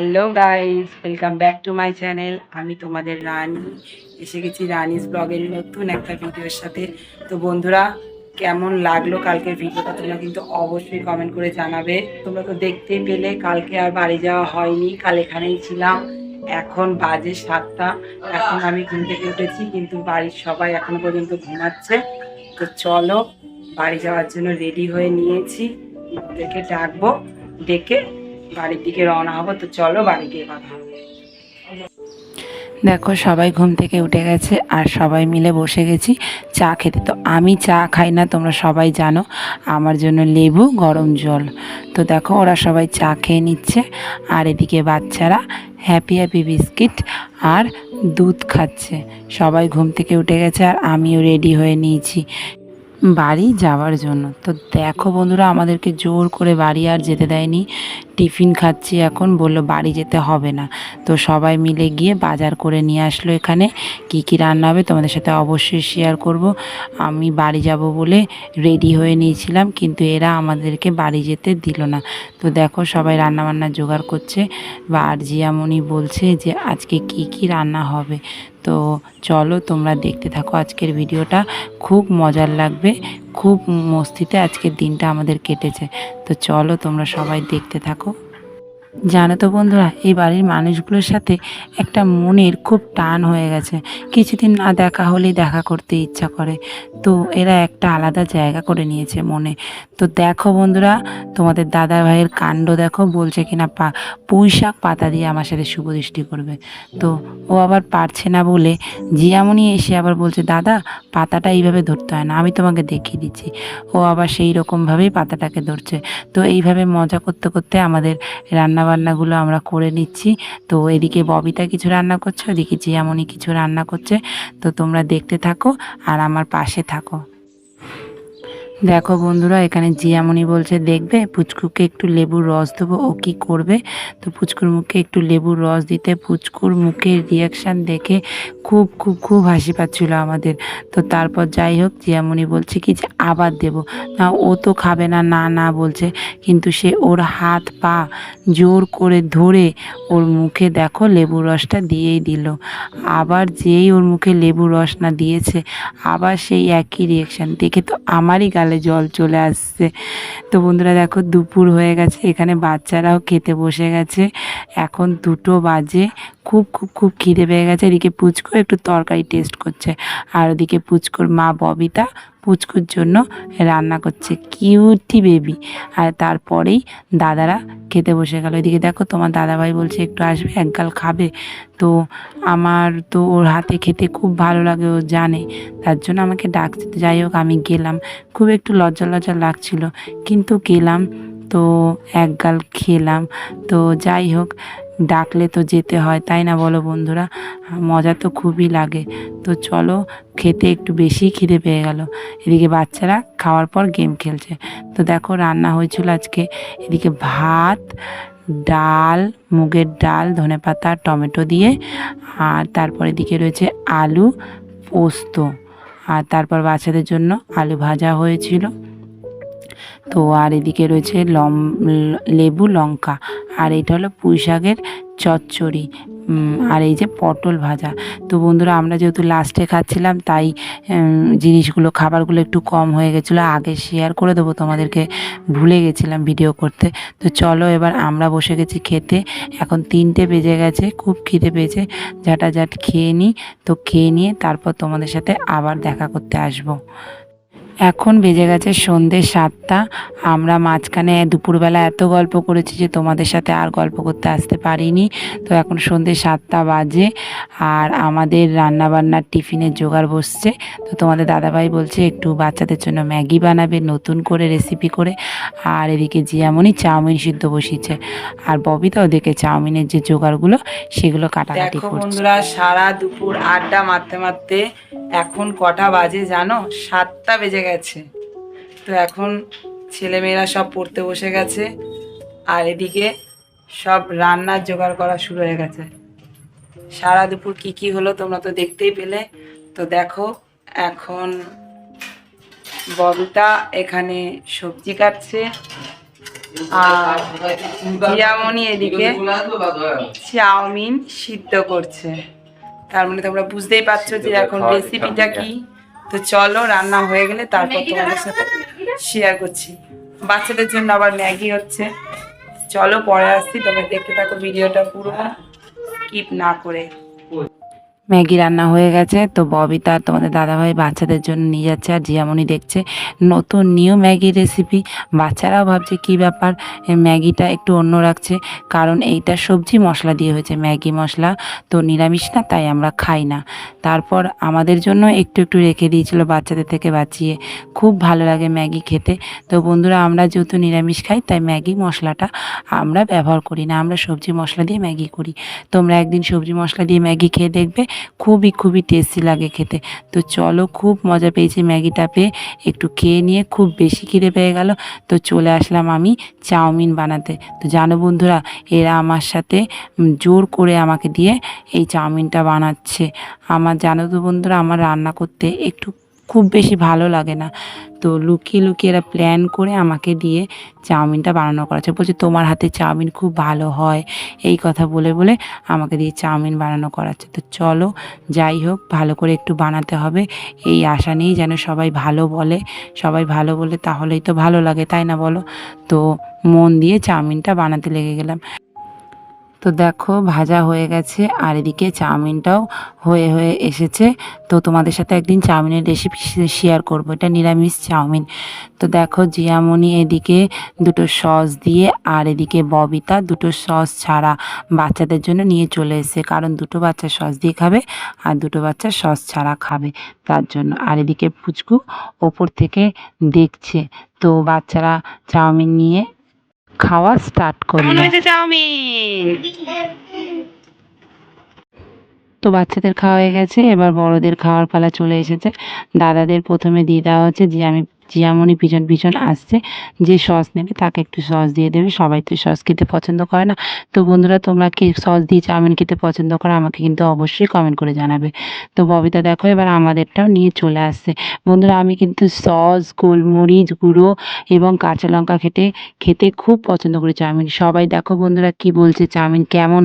Hello guys welcome back to my channel আমি তোমাদের রানী। এসে গেছি রানিস ব্লগের নতুন একটা ভিডিওর সাথে। তো বন্ধুরা, কেমন লাগল কালকের ভিডিওটা তোমরা কিন্তু অবশ্যই কমেন্ট করে জানাবে। তোমরা তো দেখতেই পেলে, কালকে আর বাড়ি যাওয়া হয়নি। কাল এখানেই ছিলাম। এখন বাজে সাতটা। এখন আমি ঘুম থেকে উঠেছি, কিন্তু বাড়ির সবাই এখনও পর্যন্ত ঘুমাচ্ছে। তো চলো, বাড়ি যাওয়ার জন্য রেডি হয়ে নিয়েছি। ওদেরকে ডাকবো। ডেকে বাড়ির দিকে রওনা হব, তো চলো বাড়ি গিয়ে কথা হবে। দেখো, সবাই ঘুম থেকে উঠে গেছে আর সবাই মিলে বসে গেছি। চা খেতে। তো আমি চা খাই না, তোমরা সবাই জানো। আমার জন্য লেবু, গরম জল। তো দেখো, ওরা সবাই চা খেয়ে নিচ্ছে। আর এদিকে বাচ্চারা হ্যাপি হ্যাপি বিস্কিট আর দুধ খাচ্ছে। সবাই ঘুম থেকে উঠে গেছে আর আমিও রেডি হয়ে নিয়েছি। বাড়ি যাওয়ার জন্য। তো দেখো বন্ধুরা, আমাদেরকে জোর করে বাড়ি আর যেতে দেয়নি। টিফিন খাচ্ছি এখন, বলল বাড়ি যেতে হবে না। তো সবাই মিলে গিয়ে বাজার করে নিয়ে আসলো এখানে। কি কি রান্না হবে তোমাদের সাথে অবশ্যই শেয়ার করব। আমি বাড়ি যাব বলে রেডি হয়ে নিয়েছিলাম, কিন্তু এরা আমাদেরকে বাড়ি যেতে দিল না। তো দেখো সবাই রান্না বান্না জোগাড় করছে। বা আর জিয়ামণি বলছে যে আজকে কি কি রান্না হবে। তো চলো তোমরা দেখতে থাকো। আজকের ভিডিওটা খুব মজার লাগবে, খুব মস্তিতে আজকের দিনটা আমাদের কেটেছে। তো চলো তোমরা সবাই দেখতে থাকো। জানো তো বন্ধুরা, এই বাড়ির মানুষগুলোর সাথে একটা মনের খুব টান হয়ে গেছে। কিছুদিন না দেখা হলেই দেখা করতে ইচ্ছা করে। তো এরা একটা আলাদা জায়গা করে নিয়েছে মনে। তো দেখো বন্ধুরা, তোমাদের দাদা ভাইয়ের কাণ্ড দেখো, বলছে কিনা পা পুঁই শাক পাতা দিয়ে আমার সাথে শুভ দৃষ্টি করবে। তো ও আবার পারছে না বলে জিয়ামণি এসে আবার বলছে, দাদা, পাতাটা এইভাবে ধরতে হয় না, আমি তোমাকে দেখিয়ে দিচ্ছি। ও আবার সেই রকমভাবেই পাতাটাকে ধরছে। তো এইভাবে মজা করতে করতে আমাদের রান্না বান্নাগুলো আমরা করে নিচ্ছি। তো এদিকে ববিতা কিছু রান্না করছে, ওদিকে জিয়ামণি কিছু রান্না করছে। তো তোমরা দেখতে থাকো আর আমার পাশে থাকো। দেখো বন্ধুরা, এখানে জিয়ামণি বলছে, দেখবে, পুচকুকে একটু লেবুর রস দেবো, ও কি করবে? তো পুচকুর মুখে একটু লেবুর রস দিতে পুচকুর মুখের রিয়াকশান দেখে খুব খুব খুব হাসি পাচ্ছিল আমাদের। তো তারপর যাই হোক, জিয়ামণি বলছে কি যে, আবার দেব। না, ও তো খাবে না না না বলছে, কিন্তু সে ওর হাত পা জোর করে ধরে ওর মুখে দেখো লেবুর রসটা দিয়েই দিল। আবার যেই ওর মুখে লেবুর রস না দিয়েছে, আবার সেই একই রিয়াকশান দেখে তো আমারই গালে জল চলে আসছে। তো বন্ধুরা দেখো দুপুর হয়ে গেছে, এখানে বাচ্চারাও খেতে বসে গেছে। এখন দুটো বাজে খুব খুব খুব খিদে পেয়ে গেছে। এদিকে পুচকু একটু তরকারি টেস্ট করছে। আর ওদিকে পুচকুর মা ববিতা পুচকুর জন্য রান্না করছে কিউটি বেবি। আর তারপরেই দাদারা খেতে বসে গেল। এদিকে দেখো তোমার দাদাভাই বলছে, একটু আসবে, একগাল খাবে। তো আমার তো ওর হাতে খেতে খুব ভালো লাগে, ও জানে। তার জন্য আমাকে ডাকছে। তো যাই হোক, আমি গেলাম। খুব একটু লজ্জা লজ্জা লাগছিল। কিন্তু গেলাম, তো এক গাল খেলাম। তো যাই হোক ডাকলে তো যেতে হয়, তাই না বলো বন্ধুরা? মজা তো খুবই লাগে। তো চলো, খেতে একটু বেশি খিদে পেয়ে গেল। এদিকে বাচ্চারা খাওয়ার পর গেম খেলছে। তো দেখো, রান্না হয়েছিল আজকে। এদিকে ভাত, ডাল, মুগের ডাল ধনেপাতা টমেটো দিয়ে, আর তারপর এদিকে রয়েছে আলু পোস্ত। আর তারপর বাচ্চাদের জন্য আলু ভাজা হয়েছিল। তো আর এদিকে রয়েছে লম, লেবু, লঙ্কা। আর এটা হলো পুঁই শাকের চচ্চড়ি আর এই যে পটল ভাজা। তো বন্ধুরা, আমরা যেহেতু লাস্টে খাচ্ছিলাম, তাই জিনিসগুলো, খাবারগুলো একটু কম হয়ে গেছিল। আগে শেয়ার করে দেবো, তোমাদেরকে ভুলে গেছিলাম ভিডিও করতে। তো চলো এবার আমরা বসে গেছি খেতে। এখন তিনটে বেজে গেছে, খুব খিদে পেয়েছে। ঝাঁটাঝাট খেয়ে নিই তো খেয়ে নিয়ে তারপর তোমাদের সাথে আবার দেখা করতে আসব। এখন বেজে গেছে সন্ধ্যে সাতটা। আমরা মাঝখানে দুপুরবেলা এত গল্প করেছি যে তোমাদের সাথে আর গল্প করতে আসতে পারিনি। তো এখন সন্ধ্যে সাতটা বাজে আর আমাদের রান্নাবান্নার টিফিনের জোগাড় বসছে। তো তোমাদের দাদাভাই বলছে একটু বাচ্চাদের জন্য ম্যাগি বানাবে নতুন করে রেসিপি করে। আর এদিকে জিয়ামণি চাউমিন সিদ্ধ বসিয়েছে। আর ববিতা ওদিকে চাউমিনের যে জোগাড়গুলো সেগুলো কাটাকাটি করছে। বন্ধুরা সারা দুপুর আড্ডা মারতে মারতে এখন কটা বাজে জানো? সাতটা বেজে গেছে। তো এখন ছেলেমেয়েরা সব পড়তে বসে গেছে। আর এদিকে সব রান্নার জোগাড় করা শুরু হয়ে গেছে। সারা দুপুর কি কি হলো তোমরা তো দেখতেই পেলে। তো দেখো, এখন ববিতা এখানে সবজি কাটছে। আর জিয়ামণি এদিকে চাউমিন সিদ্ধ করছে। তার মানে তোমরা বুঝতেই পারছ যে এখন রেসিপিটা কি। তো চলো রান্না হয়ে গেলে তারপর তোমাদের সাথে শেয়ার করছি। বাচ্চাদের জন্য আবার ম্যাগি হচ্ছে। চলো পরে আসছি তবে দেখতে থাকো ভিডিওটা পুরো। স্কিপ না করে। ম্যাগি রান্না হয়ে গেছে। তো ববিতা তোমাদের দাদাভাই বাচ্চাদের জন্য নিয়ে যাচ্ছে আর জিয়ামণি দেখছে নতুন নিউ ম্যাগি রেসিপি বাচ্চারাও ভাবছে কি ব্যাপার? ম্যাগিটা একটু অন্য রাখছে। কারণ এইটা সবজি মশলা দিয়ে হয়েছে, ম্যাগি মশলা। তো নিরামিষ না, তাই আমরা খাই না। তারপর আমাদের জন্য একটু একটু রেখে দিয়েছিল বাচ্চাদের থেকে বাঁচিয়ে। খুব ভালো লাগে ম্যাগি খেতে। তো বন্ধুরা, আমরা যেহেতু নিরামিষ খাই, তাই ম্যাগি মশলাটা আমরা ব্যবহার করি না। আমরা সবজি মশলা দিয়ে ম্যাগি করি। তোমরা একদিন সবজি মশলা দিয়ে ম্যাগি খেয়ে দেখবে। খুবই খুবই টেস্টি লাগে খেতে। তো চলো খুব মজা পেয়েছি ম্যাগিটা পেয়ে একটু খেয়ে নিয়ে খুব বেশি খিদে পেয়ে গেল। তো চলে আসলাম আমি চাউমিন বানাতে। তো জানো বন্ধুরা, এরা আমার সাথে জোর করে আমাকে দিয়ে এই চাউমিনটা বানাচ্ছে। আমার, জানো তো বন্ধুরা, আমার রান্না করতে একটু খুব বেশি ভালো লাগে না। তো লুকিয়ে লুকিয়ে এরা প্ল্যান করে আমাকে দিয়ে চাউমিনটা বানানো করাচ্ছে। বলছে, তোমার হাতে চাউমিন খুব ভালো হয়। এই কথা বলে বলে আমাকে দিয়ে চাউমিন বানানো করাচ্ছে। তো চলো, যাই হোক, ভালো করে একটু বানাতে হবে। এই আশা নেই যেন সবাই ভালো বলে। সবাই ভালো বলে তাহলেই তো ভালো লাগে, তাই না বলো? তো মন দিয়ে চাউমিনটা বানাতে লেগে গেলাম। তো দেখো, ভাজা হয়ে গেছে আর এদিকে চাউমিনটাও হয়ে হয়ে এসেছে। তো তোমাদের সাথে একদিন চাউমিনের রেসিপি শেয়ার করব। এটা নিরামিষ চাউমিন। তো দেখো জিয়ামণি এদিকে দুটো সস দিয়ে আর এদিকে ববিতা দুটো সস ছাড়া বাচ্চাদের জন্য নিয়ে চলে এসেছে। কারণ দুটো বাচ্চা সস দিয়ে খাবে আর দুটো বাচ্চা সস ছাড়া খাবে তার জন্য। আর এদিকে পুচকু ওপর থেকে দেখছে। তো বাচ্চারা চাউমিন নিয়ে খাওয়া স্টার্ট করল তো বাচ্চাদের খাওয়া হয়ে গেছে এবার বড়দের খাওয়ার পালা চলে এসেছে। দাদাদের প্রথমে দিয়ে দেওয়া হচ্ছে যে আমি জিয়ামণি পিছন পিছন আসছে, যে সস নেবে তাকে একটু সস দিয়ে দেবে। সবাই তো সস খেতে পছন্দ করে না। তো বন্ধুরা, তোমরা কি সস দিয়ে চাউমিন খেতে পছন্দ করো আমাকে কিন্তু অবশ্যই কমেন্ট করে জানাবে। তো ববিতা দেখো, এবার আমাদেরটাও নিয়ে চলে আসছে। বন্ধুরা, আমি কিন্তু সস গোলমরিচ গুঁড়ো এবং কাঁচা লঙ্কা খেতে খেতে খুব পছন্দ করি চাউমিন। সবাই দেখো বন্ধুরা কি বলছে, চাউমিন কেমন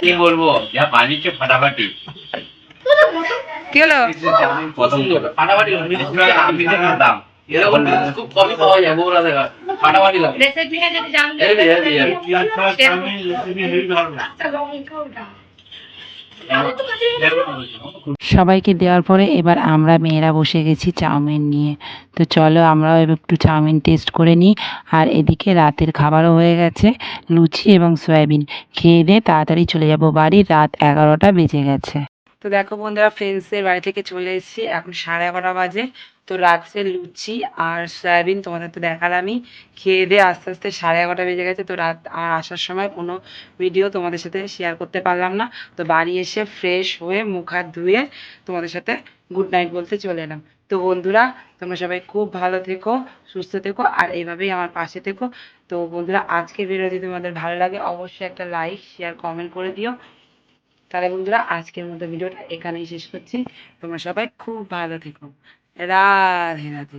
কি বলব, যা বানিয়েছে ফাটাফাটি। কি হলো। সবাইকে দেওয়ার পরে এবার আমরা মেয়েরা বসে গেছি চাউমিন নিয়ে। তো চলো আমরাও একটু চাউমিন টেস্ট করে নিই। আর এদিকে রাতের খাবারও হয়ে গেছে, লুচি এবং সয়াবিন। খেয়ে দিয়ে তাড়াতাড়ি চলে যাব বাড়ি রাত এগারোটা বেজে গেছে। তো দেখো বন্ধুরা ফ্রেন্ডসদের বাড়ি থেকে চলে এসেছি। এখন সাড়ে এগারোটা বাজে। তো রাত্রে লুচি আর সয়াবিন তোমাদের তো দেখালামই। খেয়ে দিয়ে আস্তে আস্তে সাড়ে এগারোটা বেজে গেছে। তো রাত আর আসার সময় কোনো ভিডিও তোমাদের সাথে শেয়ার করতে পারলাম না। তো বাড়ি এসে ফ্রেশ হয়ে মুখ হাত ধুয়ে তোমাদের সাথে গুড নাইট বলতে চলে এলাম। তো বন্ধুরা, তোমরা সবাই খুব ভালো থেকো, সুস্থ থেকো আর এইভাবেই আমার পাশে থেকো। তো বন্ধুরা, আজকের ভিডিও যদি তোমাদের ভালো লাগে, অবশ্যই একটা লাইক শেয়ার কমেন্ট করে দিও। তাহলে বন্ধুরা, আজকের মতো ভিডিওটা এখানেই শেষ করছি। তোমরা সবাই খুব ভালো থেকো। রাধে রাধে।